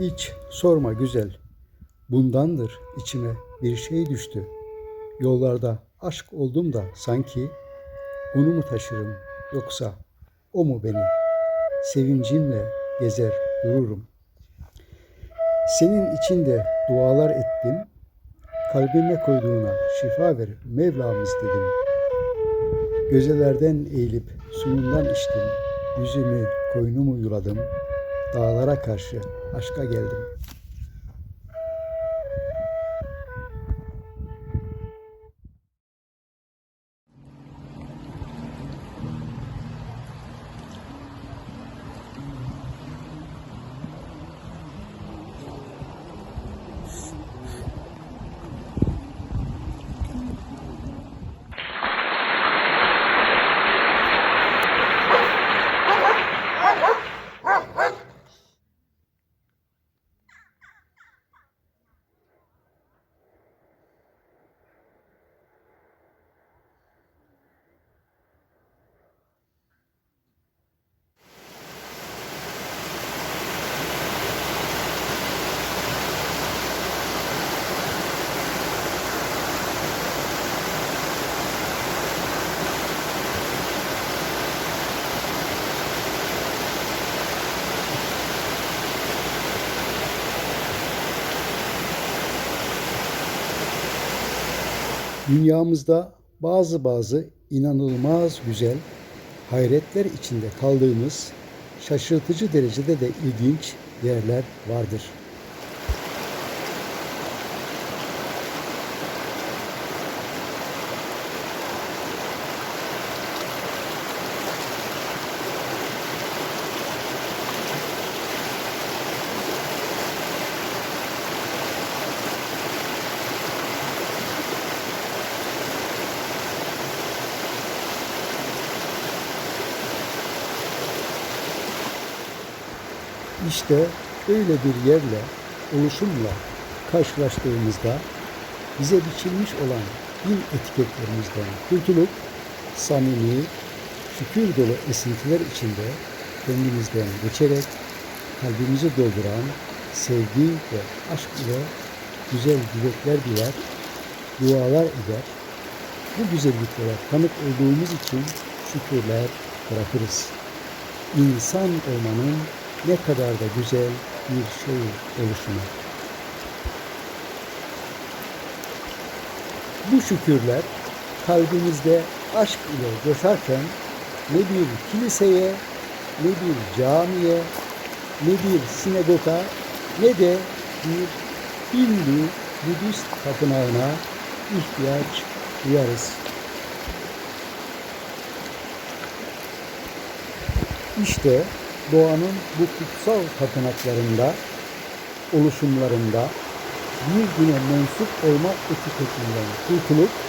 Hiç sorma güzel. Bundandır içime bir şey düştü. Yollarda aşk oldum da sanki onu mu taşırım yoksa o mu beni? Sevincimle gezer dururum. Senin için de dualar ettim. Kalbime koyduğuna şifa ver Mevlamız dedim. Gözelerden eğilip suyundan içtim. Yüzümü, koynumu yuladım. Dağlara karşı aşka geldim. Dünyamızda bazı bazı inanılmaz güzel hayretler içinde kaldığımız şaşırtıcı derecede de ilginç yerler vardır. İşte öyle bir yerle, oluşumla karşılaştığımızda bize biçilmiş olan din etiketlerimizden kurtulup samimi, şükür dolu esintiler içinde kendimizden geçerek kalbimizi dolduran sevgi ve aşk ile güzel dilekler diler, dualar eder. Bu güzelliklere tanık olduğumuz için şükürler bırakırız. İnsan olmanın ne kadar da güzel bir şey oluşumu. Bu şükürler kalbimizde aşk ile coşarken ne bir kiliseye, ne bir camiye, ne bir sinagoga, ne de bir Hindu Budist tapınağına ihtiyaç duyarız. İşte doğanın bu kutsal tapınaklarında, oluşumlarında bir güne mensup olma etiketinden kurtulup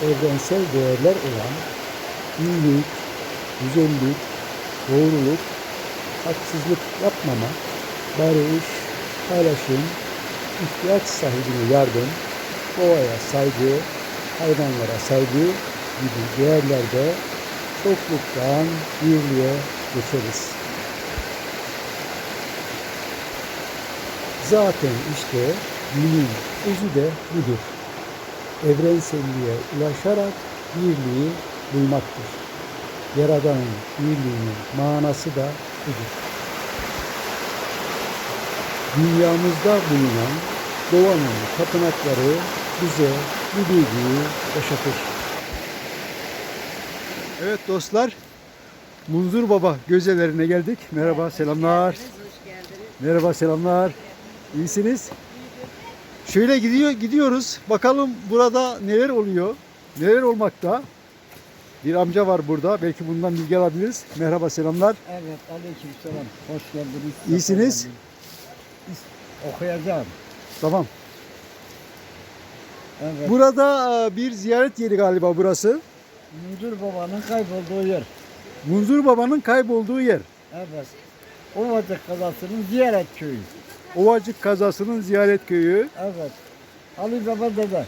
evrensel değerler olan iyilik, güzellik, doğruluk, haksızlık yapmama, barış, paylaşım, ihtiyaç sahibine yardım, doğaya saygı, hayvanlara saygı gibi değerlerde çokluktan birliğe geçeriz. Zaten işte dinin özü de budur. Evrenselliğe ulaşarak birliği bulmaktır. Yaradanın birliğinin manası da budur. Dünyamızda bulunan doğanın tapınakları bize bu duyguyu yaşatır. Evet dostlar, Munzur Baba gözelerine geldik. Merhaba, selamlar. Hoş geldiniz. Merhaba, selamlar. İyisiniz? Şöyle gidiyor gidiyoruz. Bakalım burada neler oluyor? Neler olmakta? Bir amca var burada. Belki bundan bilgi alabiliriz. Merhaba, selamlar. Evet, aleykümselam. Hoş geldiniz. İyisiniz? Okuyacağım. Tamam. Evet. Burada e, bir ziyaret yeri galiba burası. Müdür babanın kaybolduğu yer. Munzur Baba'nın kaybolduğu yer. Evet. Ovacık kazasının ziyaret köyü. Ovacık kazasının ziyaret köyü. Evet. Ali Baba dede.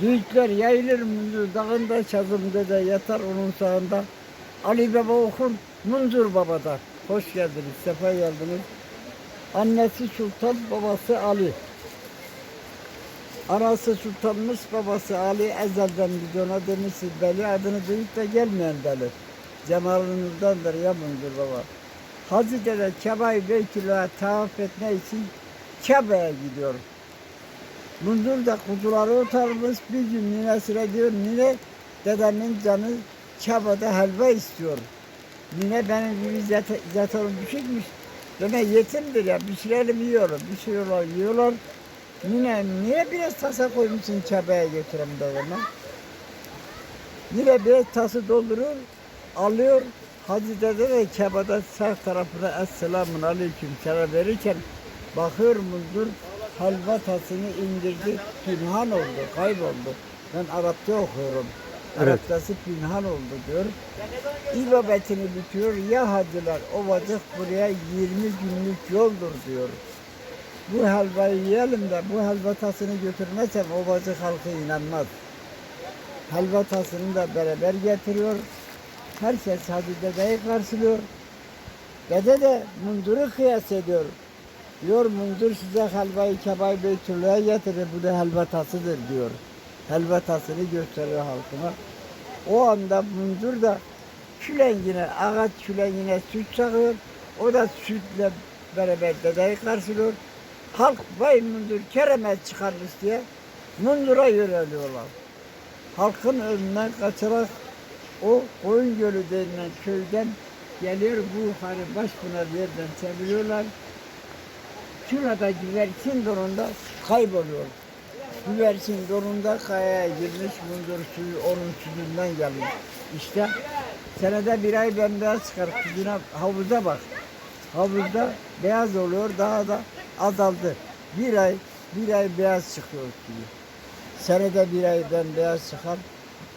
Yiğitler yayılır Munzur dağında çazım dede yatar onun sağında. Ali Baba okur Munzur Baba'da. Hoş geldiniz, sefa geldiniz. Annesi Sultan, babası Ali. Anası Sultanmış, babası Ali ezelden biz ona demişiz Beli adını duyup da gelmeyen deli. Cemal'ınızdandır ya Mundur baba. Hacı dede Kabe'yi Beytüllah'a tavaf etme için Kabe'ye gidiyor. Mundur da kuzuları otarmış. Bir gün ninesine diyor, nine dedemin canı Kabe'de helva istiyor. Nine benim gibi zaten, düşükmüş. Demek yetimdir ya, pişirelim yiyorlar, pişiriyorlar, yiyorlar. Nine niye biraz tasa koymuşsun Kabe'ye götürem dedeme. Yine biraz tası dolduruyor, alıyor. Hacı dede de Kabe'de sağ tarafına Esselamun Aleyküm selam verirken bakıyor mudur helva tasını indirdi, pinhan oldu, kayboldu. Ben Arapça okuyorum. Evet. Arapçası pinhan oldu diyor. İbabetini bitiyor. Ya hacılar o vacık buraya 20 günlük yoldur diyor. Bu helvayı yiyelim de bu helva tasını götürmezsem o vacık halkı inanmaz. Helva tasını da beraber getiriyor. Herkes Hacı dedeyi karşılıyor. Dede de munduru kıyas ediyor. Diyor mundur size helvayı kebayı beytüllah'a getirir. Bu da helva tasıdır diyor. Helva tasını gösteriyor halkına. O anda mundur da külengine, ağaç külengine süt çakıyor. O da sütle beraber dedeyi karşılıyor. Halk vay mundur keremet çıkarmış diye mundura yöneliyorlar. Halkın önünden kaçarak o Koyun Gölü denilen köyden geliyor bu yukarı Başpınar yerden çeviriyorlar. Şurada güvercin donunda kayboluyor. Güvercin donunda kayaya girmiş mundur suyu onun suyundan geliyor. İşte senede bir ay bembeyaz çıkar kuzuna havuza bak. Havuzda beyaz oluyor daha da azaldı. Bir ay bir ay beyaz çıkıyor suyu. Senede bir ay bembeyaz çıkar.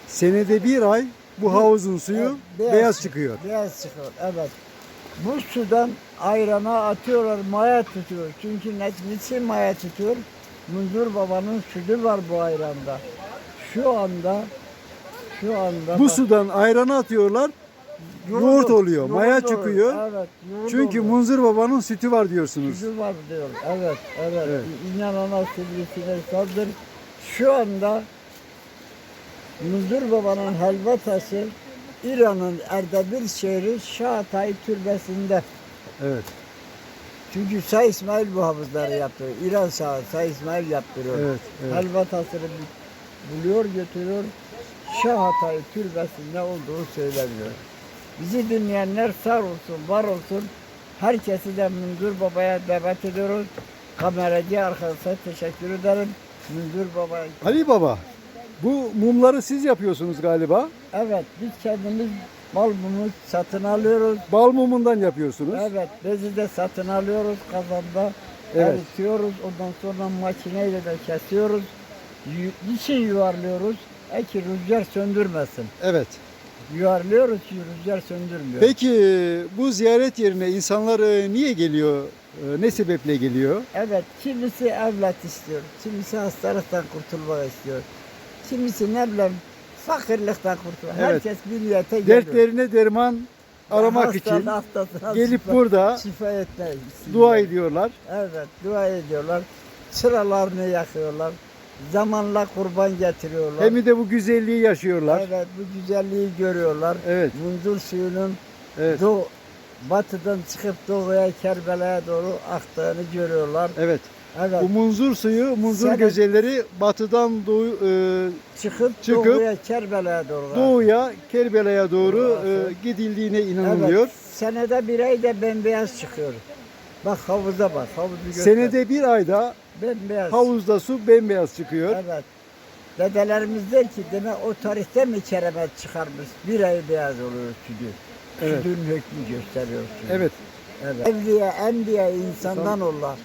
Senede bir ay bu havuzun suyu Evet, beyaz, çıkıyor. Beyaz çıkıyor, evet. Bu sudan ayrana atıyorlar, maya tutuyor. Çünkü niçin maya tutuyor? Mundur babanın sütü var bu ayranda. Şu anda, şu anda... Bu bak, sudan ayranı atıyorlar. yoğurt oluyor, maya çıkıyor. Evet, yoğurt Çünkü oluyor. Munzur Baba'nın sütü var diyorsunuz. Sütü var diyor. Evet, evet. Evet. İnanana sivrisine saldır. Şu anda Mundur Baba'nın helva taşı İran'ın Erdebil şehri Şahatay Türbesi'nde. Evet. Çünkü Şah İsmail bu havuzları yaptırıyor. İran Şahı Şah İsmail yaptırıyor. Evet, evet. Helva tasını bu- buluyor götürüyor. Şahatay Türbesi'nde olduğu söyleniyor. Bizi dinleyenler sağ olsun, var olsun. Herkesi de Münzur Baba'ya davet ediyoruz. Kameracı arkadaşa teşekkür ederim. Münzur Baba. Ali Baba, bu mumları siz yapıyorsunuz galiba. Evet, biz kendimiz mal mumu satın alıyoruz. Bal mumundan yapıyorsunuz. Evet, bezi de satın alıyoruz kazanda. Evet. Eritiyoruz, ondan sonra makineyle de kesiyoruz. Niçin yuvarlıyoruz? E ki rüzgar söndürmesin. Evet. Yuvarlıyoruz ki rüzgar söndürmüyor. Peki bu ziyaret yerine insanlar e, niye geliyor? E, Ne sebeple geliyor? Evet, kimisi evlat istiyor, kimisi hastalıktan kurtulmak istiyor. Kimisi ne bileyim fakirlikten kurtulmak. Evet. Herkes niyete geliyor. Dertlerine derman aramak Hastalığı, için hastasına gelip şifa- burada şifa etmek dua ediyorlar. Evet, dua ediyorlar. Sıralarını yakıyorlar. Zamanla kurban getiriyorlar. Hem de bu güzelliği yaşıyorlar. Evet, bu güzelliği görüyorlar. Evet. Mundur suyunun Evet. doğu, batıdan çıkıp doğuya, Kerbela'ya doğru aktığını görüyorlar. Evet. Evet, Bu munzur suyu, munzur Sen- güzelleri batıdan doğu, e, çıkıp, çıkıp doğuya, Kerbela'ya doğru. doğuya, Kerbela'ya doğru e, gidildiğine inanılıyor. Evet, senede bir ay da bembeyaz çıkıyor. Bak havuza bak, havuzu göster. Senede bir ayda bembeyaz. havuzda su bembeyaz çıkıyor. Evet. Dedelerimiz der ki demek o tarihte mi keremet çıkarmış? Bir ay beyaz oluyor sütü. Evet. Sütün hükmü gösteriyor sütü. Evet. evet. Evliya, enbiya insandan olma.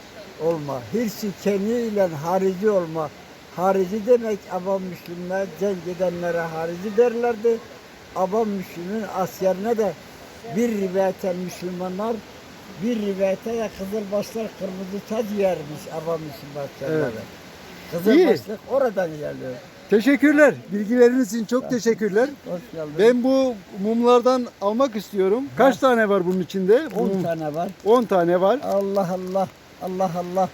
Olma. Hirsi keniyle harici olma. Harici demek avam Müslümanlar cenk edenlere harici derlerdi. Avam Müslümün askerine de bir rivayete Müslümanlar bir rivayete de Kızılbaşlar kırmızı taç yermiş avam Müslüman askerlere. Evet. Kızılbaşlık oradan geliyor. Teşekkürler. Bilgileriniz için çok teşekkürler. Hoş geldin. Ben bu mumlardan almak istiyorum. Kaç tane var bunun içinde? 10 Mum- tane var. 10 tane var. Allah Allah. Allah Allah.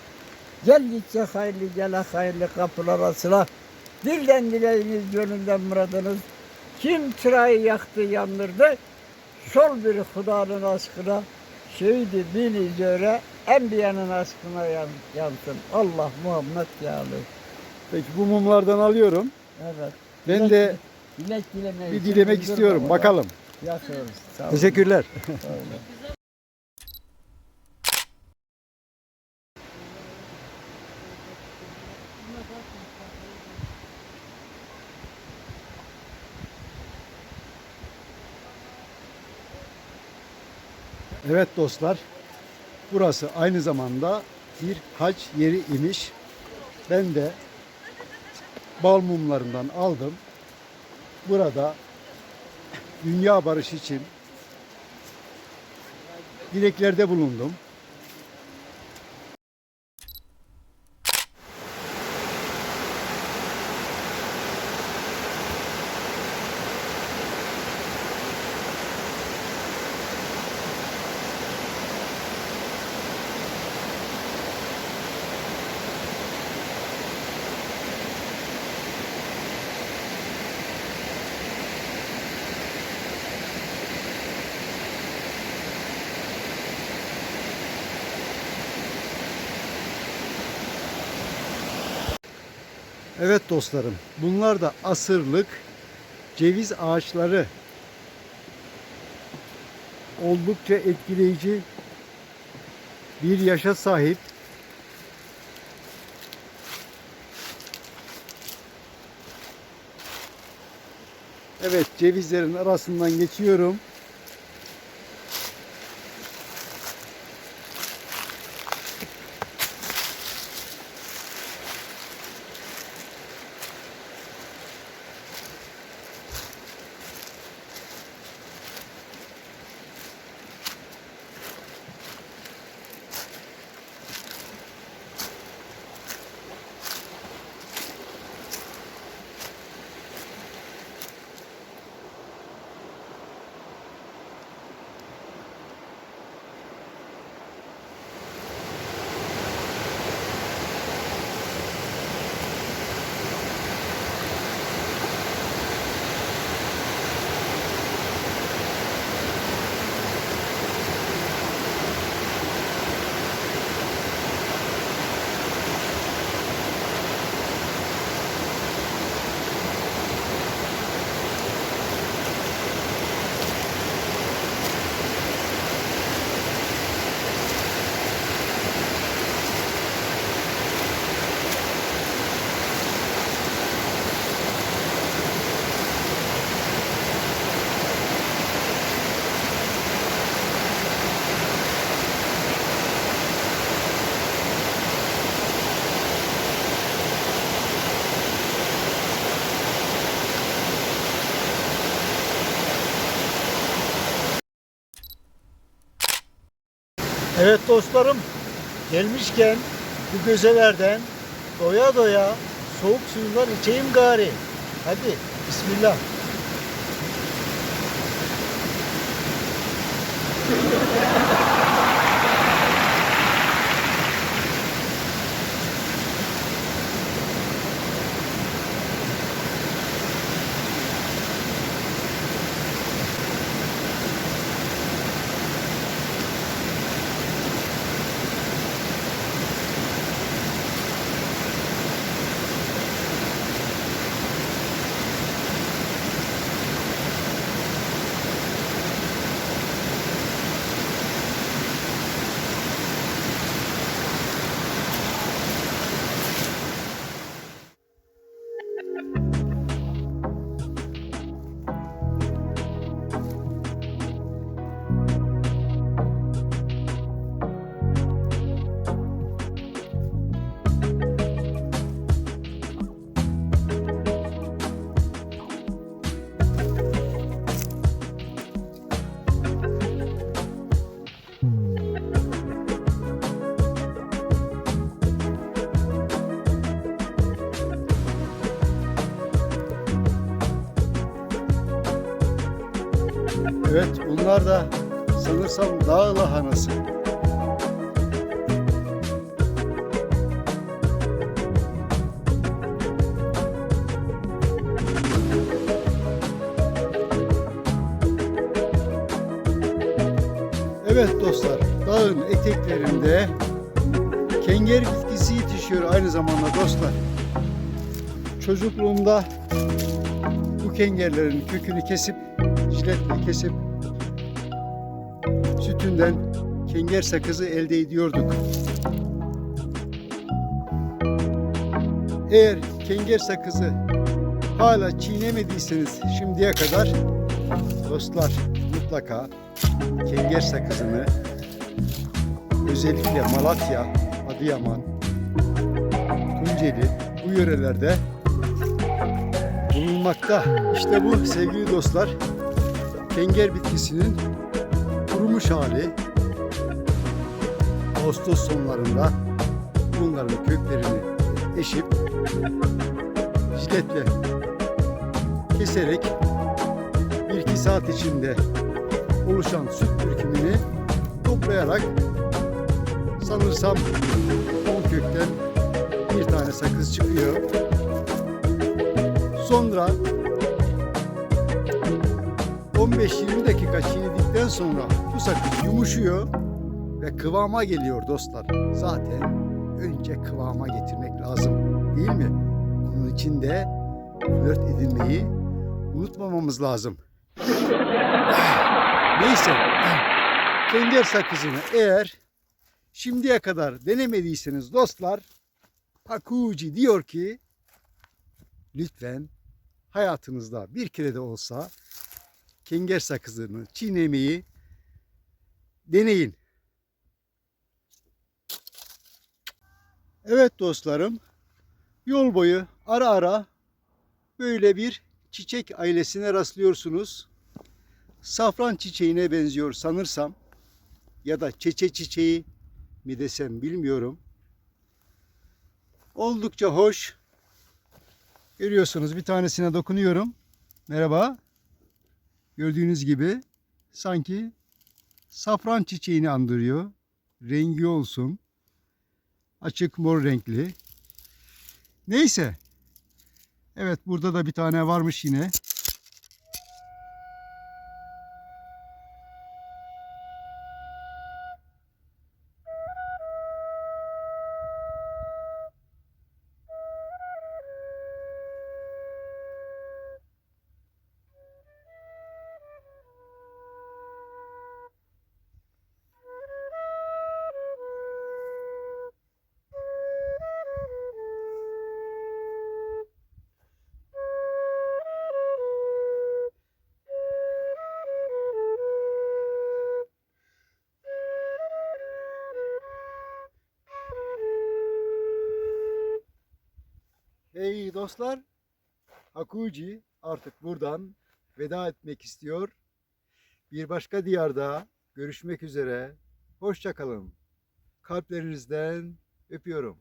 Gel gitse hayırlı gele hayırlı kapılar açıla. Dilden dileğiniz gönülden muradınız. Kim çırayı yaktı yandırdı. Sol bir Hudanın aşkına. Şehidi bin üzere Enbiyanın aşkına yan, yansın. Allah Muhammed yâlı. Peki bu mumlardan alıyorum. Evet. Ben Dilek- de dilek dilemeyi bir dilemek istiyorum. Bakalım. Yakıyoruz. Teşekkürler. Evet dostlar. Burası aynı zamanda bir hac yeri imiş. Ben de bal mumlarından aldım. Burada dünya barışı için dileklerde bulundum. Evet dostlarım, bunlar da asırlık ceviz ağaçları. Oldukça etkileyici bir yaşa sahip. Evet, cevizlerin arasından geçiyorum. Evet dostlarım, gelmişken bu gözelerden doya doya soğuk suyundan içeyim gari. Hadi bismillah. Bunlar da sanırsam dağ lahanası. Evet dostlar, dağın eteklerinde kenger bitkisi yetişiyor aynı zamanda dostlar. Çocukluğumda bu kengerlerin kökünü kesip, jiletle kesip sütünden kenger sakızı elde ediyorduk. Eğer kenger sakızı hala çiğnemediyseniz şimdiye kadar dostlar mutlaka kenger sakızını özellikle Malatya, Adıyaman, Tunceli bu yörelerde bulunmakta. İşte bu sevgili dostlar kenger bitkisinin kurumuş hali. Ağustos sonlarında bunların köklerini eşip jiletle keserek 1-2 saat içinde oluşan süt birikimini toplayarak sanırsam 10 kökten bir tane sakız çıkıyor. Sonra 15-20 dakika çiğnedikten sonra bu sakız yumuşuyor ve kıvama geliyor dostlar. Zaten önce kıvama getirmek lazım değil mi? Bunun için de flört edinmeyi unutmamamız lazım. Neyse. Kenger sakızını eğer şimdiye kadar denemediyseniz dostlar Hakuji diyor ki lütfen hayatınızda bir kere de olsa kenger sakızını çiğnemeyi deneyin. Evet dostlarım yol boyu ara ara böyle bir çiçek ailesine rastlıyorsunuz safran çiçeğine benziyor sanırsam ya da çeçe çiçeği mi desem bilmiyorum. Oldukça hoş. Görüyorsunuz bir tanesine dokunuyorum. Merhaba. Gördüğünüz gibi sanki safran çiçeğini andırıyor. Rengi olsun. Açık mor renkli. Neyse. Evet burada da bir tane varmış yine. Hey dostlar, Hakuji artık buradan veda etmek istiyor. Bir başka diyarda görüşmek üzere. Hoşça kalın. Kalplerinizden öpüyorum.